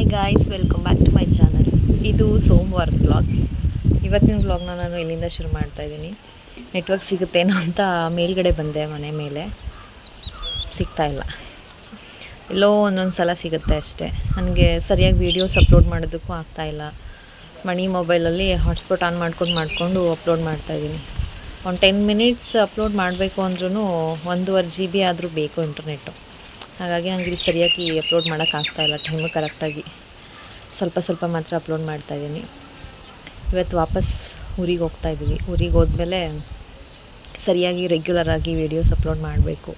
Hi guys welcome back to my channel ಇದು ಸೋಮವಾರದ blog ಇವತ್ತಿನ ಬ್ಲಾಗ್ನ ನಾನು ಇಲ್ಲಿಂದ ಶುರು ಮಾಡ್ತಾ ಇದ್ದೀನಿ. ನೆಟ್ವರ್ಕ್ ಸಿಗುತ್ತೇನೋ ಅಂತ ಮೇಲ್ಗಡೆ ಬಂದೆ ಮನೆ ಮೇಲೆ. ಸಿಗ್ತಾ ಇಲ್ಲ. ಎಲ್ಲೋ ಒಂದೊಂದು ಸಲ ಸಿಗುತ್ತೆ ಅಷ್ಟೇ. ನನಗೆ ಸರಿಯಾಗಿ ವೀಡಿಯೋಸ್ ಅಪ್ಲೋಡ್ ಮಾಡೋದಕ್ಕೂ ಆಗ್ತಾಯಿಲ್ಲ ಮಣಿ ಮೊಬೈಲಲ್ಲಿ ಹಾಟ್ಸ್ಪಾಟ್ ಆನ್ ಮಾಡ್ಕೊಂಡು ಮಾಡಿಕೊಂಡು ಅಪ್ಲೋಡ್ ಮಾಡ್ತಾ ಇದ್ದೀನಿ. ಒಂದು ಟೆನ್ ಮಿನಿಟ್ಸ್ ಅಪ್ಲೋಡ್ ಮಾಡಬೇಕು ಅಂದ್ರೂ ಒಂದೂವರೆ ಜಿ ಬಿ ಆದರೂ ಬೇಕು ಇಂಟರ್ನೆಟ್ಟು ಹಾಗಾಗಿ ನನಗೆ ಸರಿಯಾಗಿ ಅಪ್ಲೋಡ್ ಮಾಡೋಕ್ಕಾಗ್ತಾ ಇಲ್ಲ. ಟೈಮು ಕರೆಕ್ಟಾಗಿ ಸ್ವಲ್ಪ ಸ್ವಲ್ಪ ಮಾತ್ರ ಅಪ್ಲೋಡ್ ಮಾಡ್ತಾಯಿದ್ದೀನಿ ಇವತ್ತು ವಾಪಸ್ ಊರಿಗೆ ಹೋಗ್ತಾ ಇದ್ದೀವಿ. ಊರಿಗೆ ಹೋದ್ಮೇಲೆ ಸರಿಯಾಗಿ ರೆಗ್ಯುಲರ್ ಆಗಿ ವೀಡಿಯೋಸ್ ಅಪ್ಲೋಡ್ ಮಾಡಬೇಕು.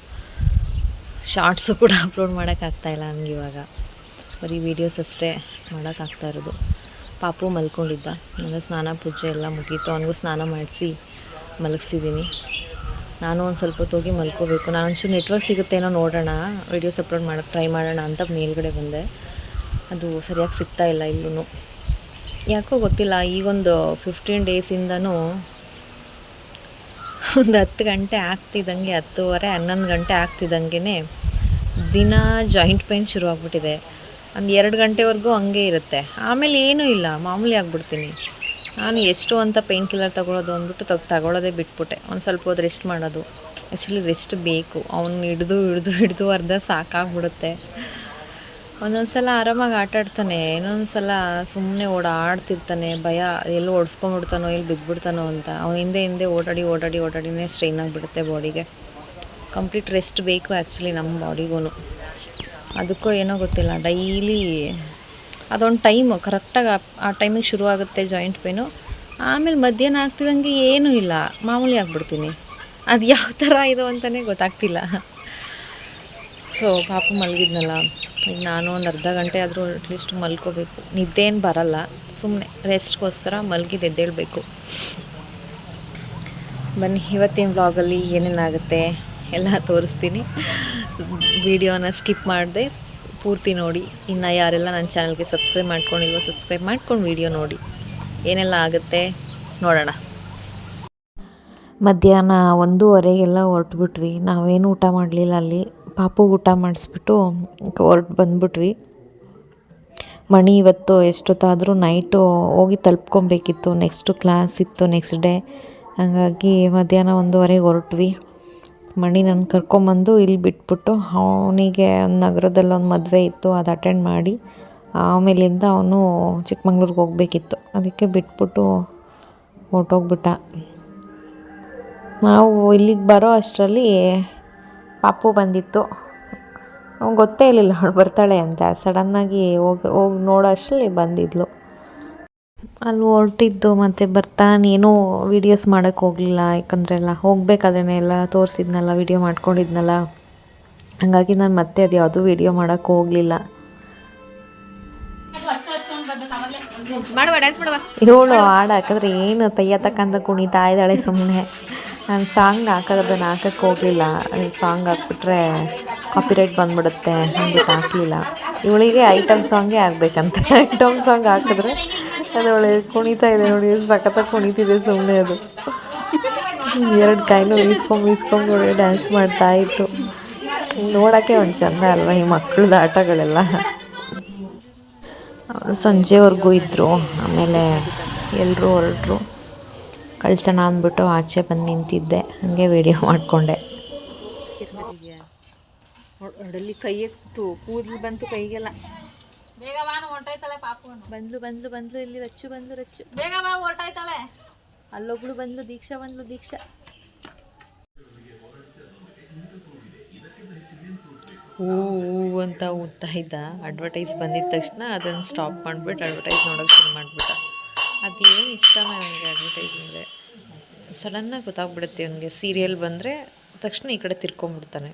ಶಾರ್ಟ್ಸು ಕೂಡ ಅಪ್ಲೋಡ್ ಮಾಡೋಕ್ಕಾಗ್ತಾಯಿಲ್ಲ ನನಗೆ ಇವಾಗ. ಬರೀ ವೀಡಿಯೋಸ್ ಅಷ್ಟೇ ಮಾಡೋಕ್ಕಾಗ್ತಾ ಇರೋದು. ಪಾಪು ಮಲ್ಕೊಂಡಿದ್ದ. ನನ್ನ ಸ್ನಾನ ಪೂಜೆ ಎಲ್ಲ ಮುಗೀತು. ಅವನಿಗೂ ಸ್ನಾನ ಮಾಡಿಸಿ ಮಲಗಿಸಿದ್ದೀನಿ. ನಾನು ಒಂದು ಸ್ವಲ್ಪ ಹೊತ್ತು ಹೋಗಿ ಮಲ್ಕೋಬೇಕು. ನಾನು ಒಂಚೂರು ನೆಟ್ವರ್ಕ್ ಸಿಗುತ್ತೇನೋ ನೋಡೋಣ. ವೀಡಿಯೋಸ್ ಅಪ್ಲೋಡ್ ಮಾಡೋಕ್ಕೆ ಟ್ರೈ ಮಾಡೋಣ ಅಂತ ಮೇಲ್ಗಡೆ ಬಂದೆ. ಅದು ಸರಿಯಾಗಿ ಸಿಗ್ತಾ ಇಲ್ಲ ಇಲ್ಲೂ ಯಾಕೋ ಗೊತ್ತಿಲ್ಲ, ಈಗೊಂದು ಫಿಫ್ಟೀನ್ ಡೇಸಿಂದನೂ ಒಂದು ಹತ್ತು ಗಂಟೆ ಆಗ್ತಿದ್ದಂಗೆ ಹತ್ತುವರೆ, ಹನ್ನೊಂದು ಗಂಟೆ ಆಗ್ತಿದ್ದಂಗೆ ದಿನ ಜಾಯಿಂಟ್ ಪೇನ್ ಶುರು ಆಗ್ಬಿಟ್ಟಿದೆ ಒಂದು ಎರಡು ಗಂಟೆವರೆಗೂ ಹಂಗೆ ಇರುತ್ತೆ. ಆಮೇಲೆ ಏನೂ ಇಲ್ಲ, ಮಾಮೂಲಿ ಆಗ್ಬಿಡ್ತೀನಿ. ನಾನು ಎಷ್ಟು ಅಂತ ಪೇನ್ ಕಿಲ್ಲರ್ ತಗೊಳ್ಳೋದು ಅಂದ್ಬಿಟ್ಟು ತಗ್ ತಗೊಳ್ಳೋದೇ ಬಿಟ್ಬಿಟ್ಟೆ. ಒಂದು ಸ್ವಲ್ಪ ಹೊತ್ತು ರೆಸ್ಟ್ ಮಾಡೋದು. ಆ್ಯಕ್ಚುಲಿ ರೆಸ್ಟ್ ಬೇಕು. ಅವ್ನು ಹಿಡಿದು, ಹಿಡ್ದು ಹಿಡ್ದು ಅರ್ಧ ಸಾಕಾಗ್ಬಿಡುತ್ತೆ. ಒಂದೊಂದು ಸಲ ಆರಾಮಾಗಿ ಆಟಾಡ್ತಾನೆ ಇನ್ನೊಂದು ಸಲ ಸುಮ್ಮನೆ ಓಡಾಡ್ತಿರ್ತಾನೆ. ಭಯ, ಎಲ್ಲೋ ಓಡಿಸ್ಕೊಂಬಿಡ್ತಾನೋ ಎಲ್ಲಿ ಬಿದ್ದುಬಿಡ್ತಾನೋ ಅಂತ. ಅವ್ನು ಹಿಂದೆ ಹಿಂದೆ ಓಡಾಡಿ ಓಡಾಡಿ, ಓಡಾಡಿನೇ ಸ್ಟ್ರೈನ್ ಆಗಿಬಿಡುತ್ತೆ ಬಾಡಿಗೆ ಕಂಪ್ಲೀಟ್ ರೆಸ್ಟ್ ಬೇಕು ಆ್ಯಕ್ಚುಲಿ ನಮ್ಮ ಬಾಡಿಗೂ ಅದಕ್ಕೂ ಏನೋ ಗೊತ್ತಿಲ್ಲ. ಡೈಲಿ ಅದೊಂದು ಟೈಮು ಕರೆಕ್ಟಾಗಿ ಆ ಟೈಮಿಗೆ ಶುರು ಆಗುತ್ತೆ ಜಾಯಿಂಟ್ ಪೇನು ಆಮೇಲೆ ಮಧ್ಯಾಹ್ನ ಆಗ್ತಿದ್ದಂಗೆ ಏನೂ ಇಲ್ಲ. ಮಾಮೂಲಿ ಆಗಿಬಿಡ್ತೀನಿ. ಅದು ಯಾವ ಥರ ಇದು ಅಂತಲೇ ಗೊತ್ತಾಗ್ತಿಲ್ಲ. ಸೊ ಪಾಪ ಮಲಗಿದ್ನಲ್ಲ. ಈಗ ನಾನು ಒಂದು ಅರ್ಧ ಗಂಟೆ ಆದರೂ ಅಟ್ಲೀಸ್ಟ್ ಮಲ್ಕೋಬೇಕು. ನಿದ್ದೆ ಏನು ಬರಲ್ಲ. ಸುಮ್ಮನೆ ರೆಸ್ಟ್ಗೋಸ್ಕರ ಮಲಗಿದ್ದು ಎದ್ದೇಳಬೇಕು. ಬನ್ನಿ, ಇವತ್ತಿನ ವ್ಲಾಗಲ್ಲಿ ಏನೇನಾಗುತ್ತೆ ಎಲ್ಲ ತೋರಿಸ್ತೀನಿ. ವಿಡಿಯೋನ ಸ್ಕಿಪ್ ಮಾಡಿದೆ. ಪೂರ್ತಿ ನೋಡಿ. ಇನ್ನು ಯಾರೆಲ್ಲ ನನ್ನ ಚಾನಲ್ಗೆ ಸಬ್ಸ್ಕ್ರೈಬ್ ಮಾಡ್ಕೊಂಡಿಲ್ವೋ ಸಬ್ಸ್ಕ್ರೈಬ್ ಮಾಡ್ಕೊಂಡು ವಿಡಿಯೋ ನೋಡಿ. ಏನೆಲ್ಲ ಆಗುತ್ತೆ ನೋಡೋಣ. ಮಧ್ಯಾಹ್ನ ಒಂದೂವರೆಗೆಲ್ಲ ಹೊರಟ್ಬಿಟ್ವಿ. ನಾವೇನು ಊಟ ಮಾಡಲಿಲ್ಲ ಅಲ್ಲಿ. ಪಾಪು ಊಟ ಮಾಡಿಸ್ಬಿಟ್ಟು ಹೊರಟು ಬಂದ್ಬಿಟ್ವಿ. ಮಣಿ ಇವತ್ತು ಎಷ್ಟೊತ್ತಾದರೂ ನೈಟು ಹೋಗಿ ತಲುಪ್ಕೊಬೇಕಿತ್ತು. ನೆಕ್ಸ್ಟು ಕ್ಲಾಸ್ ಇತ್ತು ನೆಕ್ಸ್ಟ್ ಡೇ ಹಾಗಾಗಿ ಮಧ್ಯಾಹ್ನ ಒಂದೂವರೆಗೆ ಹೊರಟ್ವಿ. ಮಣಿ ನನ್ನ ಕರ್ಕೊಂಬಂದು ಇಲ್ಲಿ ಬಿಟ್ಬಿಟ್ಟು ಅವನಿಗೆ ನಗರದಲ್ಲಿ ಒಂದು ಮದುವೆ ಇತ್ತು, ಅದು ಅಟೆಂಡ್ ಮಾಡಿ. ಆಮೇಲಿಂದ ಅವನು ಚಿಕ್ಕಮಂಗ್ಳೂರಿಗೆ ಹೋಗಬೇಕಿತ್ತು. ಅದಕ್ಕೆ ಬಿಟ್ಬಿಟ್ಟು ಹೊರ್ಟೋಗ್ಬಿಟ್ಟ. ನಾವು ಇಲ್ಲಿಗೆ ಬರೋ ಅಷ್ಟರಲ್ಲಿ ಪಾಪು ಬಂದಿತ್ತು. ಅವ್ನು ಗೊತ್ತೇ ಇರಲಿಲ್ಲ ಅವಳು ಬರ್ತಾಳೆ ಅಂತ. ಸಡನ್ನಾಗಿ ಹೋಗಿ ಹೋಗಿ ನೋಡೋ ಅಷ್ಟರಲ್ಲಿ ಬಂದಿದ್ಲು. ಅಲ್ಲಿ ಹೊರಟಿದ್ದು ಮತ್ತು ಬರ್ತಾನೆ ಏನೂ ವೀಡಿಯೋಸ್ ಮಾಡೋಕ್ಕೆ ಹೋಗಲಿಲ್ಲ, ಯಾಕಂದರೆ ಎಲ್ಲ ಹೋಗಬೇಕಾದ್ರೇ ಎಲ್ಲ ತೋರಿಸಿದ್ನಲ್ಲ ವೀಡಿಯೋ ಮಾಡ್ಕೊಂಡಿದ್ನಲ್ಲ. ಹಾಗಾಗಿ ನಾನು ಮತ್ತೆ ಅದು ಯಾವುದೂ ವೀಡಿಯೋ ಮಾಡೋಕ್ಕೆ ಹೋಗಲಿಲ್ಲ. ಇವಳು ಹಾಡು ಹಾಕಿದ್ರೆ ಏನು ತಯ್ಯ ತಕ್ಕಂತ ಕುಣಿತಾ ಇದ್ದಾಳೆ ಸುಮ್ಮನೆ ನಾನು ಸಾಂಗ್ ಹಾಕೋದನ್ನು ಹಾಕಕ್ಕೆ ಹೋಗಲಿಲ್ಲ. ಸಾಂಗ್ ಹಾಕ್ಬಿಟ್ರೆ ಕಾಪಿರೈಟ್ ಬಂದ್ಬಿಡುತ್ತೆ, ಹಂಗೆ ಹಾಕಲಿಲ್ಲ. ಇವಳಿಗೆ ಐಟಮ್ ಸಾಂಗೇ ಆಗಬೇಕಂತ. ಐಟಮ್ ಸಾಂಗ್ ಹಾಕಿದ್ರೆ ಅದವಳೆ ಕುಣಿತಾ ಇದೆ ನೋಡಿ ಸಖತ್ತಾಗಿ ಕುಣಿತಿದೆ ಸುಮ್ಮನೆ ಅದು. ಎರಡು ಕೈನೂ ಈಸ್ಕೊಂಡು ಈಸ್ಕೊಂಡು ನೋಡಿ ಡ್ಯಾನ್ಸ್ ಮಾಡ್ತಾ ಇತ್ತು. ನೋಡೋಕ್ಕೆ ಒಂದು ಚಂದ ಅಲ್ವಾ ಈ ಮಕ್ಕಳದ ಆಟಗಳೆಲ್ಲ? ಅವರು ಸಂಜೆವರೆಗೂ ಇದ್ದರು ಆಮೇಲೆ ಎಲ್ಲರೂ ಹೊರಟರು. ಕಳ್ಸೋಣ ಅಂದ್ಬಿಟ್ಟು ಆಚೆ ಬಂದು ನಿಂತಿದ್ದೆ, ಹಾಗೆ ವಿಡಿಯೋ ಮಾಡಿಕೊಂಡೆ. ಅಡಲಿ ಕೈ ಎತ್ತು, ಕೂದಲು ಬಂತು ಕೈಗೆಲ್ಲ. ಬೇಗ ಬಾನು ಹೊರ್ಟೈತಾಳೆ ಪಾಪು ಬಂದ್ಲು ಬಂದ್ಲು ಬಂದ್ಲು ಇಲ್ಲಿ ರಚ್ಚು ಬಂದ್ಲು ರಚ್ಚು. ಬೇಗ ಬಾ ಹೊರ್ಟೈತಾಳೆ ಅಲ್ಲೊಬ್ಳು ಬಂದ್ಲು ದೀಕ್ಷಾ ಬಂದ್ಲು ದೀಕ್ಷಾ. ಹೂ ಹೂ ಅಂತ ಊದ್ತಾ ಇದ್ದ. ಅಡ್ವರ್ಟೈಸ್ ಬಂದಿದ್ದ ತಕ್ಷಣ ಅದನ್ನು ಸ್ಟಾಪ್ ಮಾಡಿಬಿಟ್ಟು ಅಡ್ವರ್ಟೈಸ್ ನೋಡೋಕೆ ಶುರು ಮಾಡಿಬಿಟ್ಟ. ಅದೇನು ಇಷ್ಟನೇ ಅವನಿಗೆ ಅಡ್ವರ್ಟೈಸ್ ಅಂದರೆ? ಸಡನ್ನಾಗಿ ಗೊತ್ತಾಗ್ಬಿಡುತ್ತೆ ಅವನಿಗೆ ಸೀರಿಯಲ್ ಬಂದರೆ ತಕ್ಷಣ ಈ ಕಡೆ ತಿರ್ಕೊಂಬಿಡ್ತಾನೆ.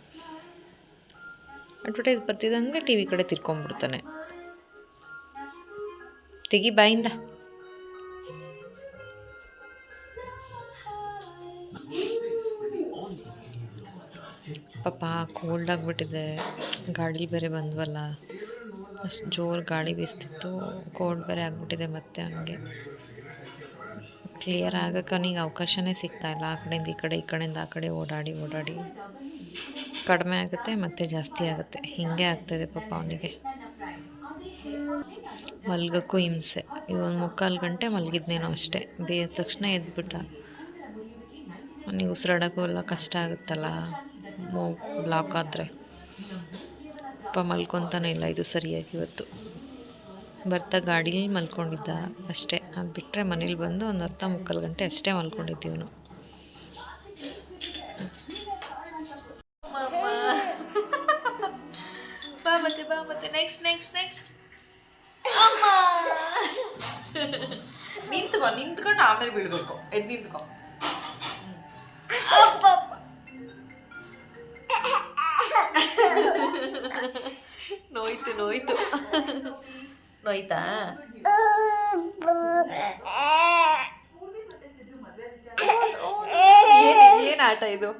ಅಡ್ವರ್ಟೈಸ್ ಬರ್ತಿದ್ದಂಗೆ ಟಿ ವಿ ಕಡೆ ತಿರ್ಕೊಂಬಿಡ್ತಾನೆ. ತೆಗಿ ಬಾಯಿಂದ ಪಾಪ ಕೋಲ್ಡ್ ಆಗಿಬಿಟ್ಟಿದೆ. ಗಾಳಿ ಬೇರೆ ಬಂದ್ವಲ್ಲ. ಅಷ್ಟು ಜೋರು ಗಾಳಿ ಬೀಸ್ತಿತ್ತು. ಕೋಲ್ಡ್ ಬೇರೆ ಆಗಿಬಿಟ್ಟಿದೆ ಮತ್ತೆ ಹಂಗೆ. ಕ್ಲಿಯರ್ ಆಗಕ್ಕೆ ನನಗೆ ಅವಕಾಶವೇ ಸಿಗ್ತಾ ಇಲ್ಲ. ಆ ಕಡೆಯಿಂದ ಈ ಕಡೆ, ಈ ಕಡೆಯಿಂದ ಆ ಕಡೆ ಓಡಾಡಿ ಓಡಾಡಿ. ಕಡಿಮೆ ಆಗುತ್ತೆ ಮತ್ತೆ ಜಾಸ್ತಿ ಆಗುತ್ತೆ. ಹೀಗೆ ಆಗ್ತಾಯಿದೆ ಪಾಪ ಅವನಿಗೆ. ಮಲ್ಗಕ್ಕೂ ಹಿಂಸೆ. ಈಗ ಒಂದು ಮುಕ್ಕಾಲು ಗಂಟೆ ಮಲಗಿದ್ನೇನೋ ಅಷ್ಟೇ. ಬೇಯ್ದ ತಕ್ಷಣ ಎದ್ಬಿಟ್ಟ. ನನಗೆ ಉಸಿರಾಡೋಕ್ಕೂ ಎಲ್ಲ ಕಷ್ಟ ಆಗುತ್ತಲ್ಲ? ಮೂ ಬ್ಲಾಕ್ ಆದರೆ. ಅಪ್ಪ ಮಲ್ಕೊತಾನೆ ಇಲ್ಲ ಇದು ಸರಿಯಾಗಿ ಇವತ್ತು. ಬರ್ತಾ ಗಾಡೀಲಿ ಮಲ್ಕೊಂಡಿದ್ದ ಅಷ್ಟೇ. ಅದು ಬಿಟ್ಟರೆ ಮನೇಲಿ ಬಂದು ಒಂದು ಅರ್ಧ ಮುಕ್ಕಾಲು ಗಂಟೆ ಅಷ್ಟೇ ಮಲ್ಕೊಂಡಿದ್ದೀವಿ ನಿಂತ್ಕೊಂಡು ಆಮೇಲೆ ಬೀಳ್ಬೇಕು. ಎದ್ ನಿಂತ್ಕೊ. ನೋಯ್ತು ನೋಯ್ತು. ನೋಯ್ತಾ? ಏನು ಆಟ ಇದು?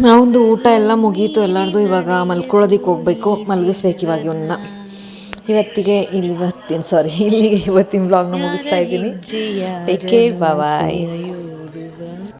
ನಾವೊಂದು ಊಟ ಎಲ್ಲ ಮುಗೀತು. ಎಲ್ಲರದು ಇವಾಗ ಮಲ್ಕೊಳ್ಳೋದಿಕ್ಕೆ ಹೋಗ್ಬೇಕು. ಮಲಗಿಸ್ಬೇಕು ಇವಾಗ ಇವನ್ನ ಇವತ್ತಿಗೆ ಇಲ್ಲಿ ಇವತ್ತಿನ ಸಾರಿ ಇಲ್ಲಿಗೆ ಇವತ್ತಿನ ಬ್ಲಾಗ್ನ ಮುಗಿಸ್ತಾ ಇದ್ದೀನಿ. Take care bye